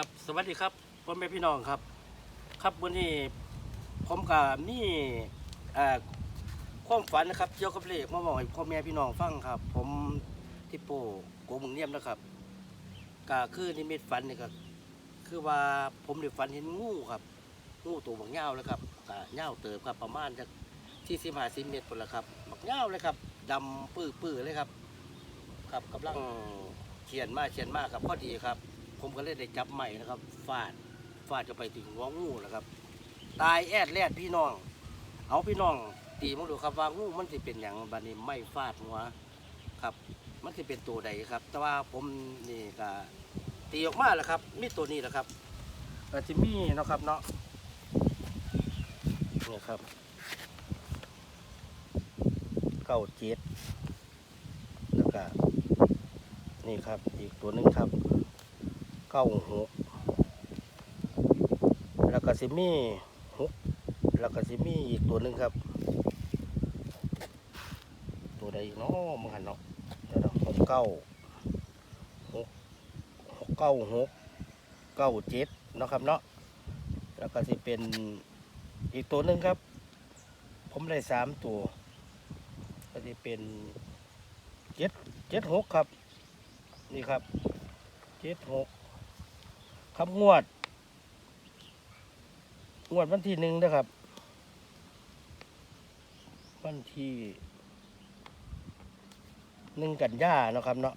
ครับ สวัสดีครับพ่อแม่พี่น้องครับ ครับวันนี้ผมกับนี่ความฝันนะครับเกี่ยวกับเลขมาบอกให้พ่อแม่พี่น้องฟังครับ ผมที่โป้โกมึงเนียมนะครับก็คือนิมิตฝันนี่ก็คือว่าผมได้ฝันเห็นงูครับ งูตัวบักเง่าวแล้วครับก็เง่าวเติบครับประมาณจากที่สิบห้าสิบเมตรพุ่นละครับบักเง่าวเลยครับดำปื้อปื้อๆเลยครับ ครับกำลังเขียนมาเขียนมาครับพอดีครับ ผมก็เลยได้จับใหม่นะครับฟาดฟาดจะไปถึงหัวงูนะครับ ตายแอดแลดพี่น้อง เอาพี่น้อง ตีมาดูครับว่างูมันจะเป็นอย่างบัดนี้ไม่ฟาดหัวครับ มันจะเป็นตัวใดครับ แต่ว่าผมนี่ก็ตีออกมาแล้วครับ มีตัวนี้แหละครับก็จะมีนะครับเนาะนี่ครับเก้าเจ็ดแล้วก็นี่ครับอีกตัวหนึงครับ เก้าหกแล้วก็สิมีหกแล้วก็สิมีอีกตัวหนึ่งครับ ตัวใดเนาะมึงหันเนาะเดี๋ยวหกเก้าหกหกเก้าหกเก้าเจ็ดเนาะครับเนาะแล้วก็สิเป็นอีกตัวหนึ่งครับ ผมได้สามตัว ก็จะเป็นเจ็ดเจ็ดหกครับ นี่ครับเจ็ดหก คำงวด งวดวันที่หนึ่งนะครับ วันที่หนึ่งกันยาเนาะครับเนาะ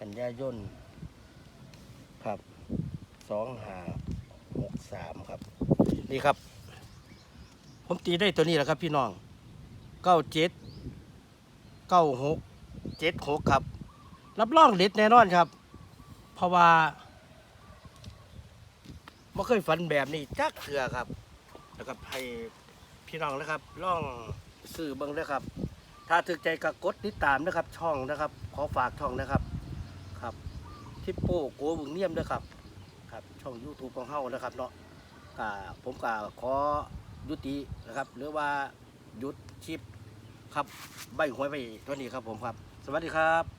กันยายนครับสองหาหกสามครับ นี่ครับ ผมตีได้ตัวนี้แหละครับพี่น้องเก้าเจ็ดเก้าหกเจ็ดหกครับ รับรองเด็ดแน่นอนครับ เพราะว่าไม่เคยฝันแบบนี้จักเถื่อครับ แล้วก็ให้พี่น้องนะครับลองซื้อเบิ้งนะครับ ถ้าถึกใจก็กดติดตามนะครับ ช่องนะครับ ขอฝากช่องนะครับครับทิปโป้โกบุงเนียมนะครับครับ ช่อง YouTube ของเฮานะครับเนาะกาผมกาขอยุตินะครับ หรือว่าหยุดคลิปครับใบหวยไปตัวนี้ครับผมครับ สวัสดีครับ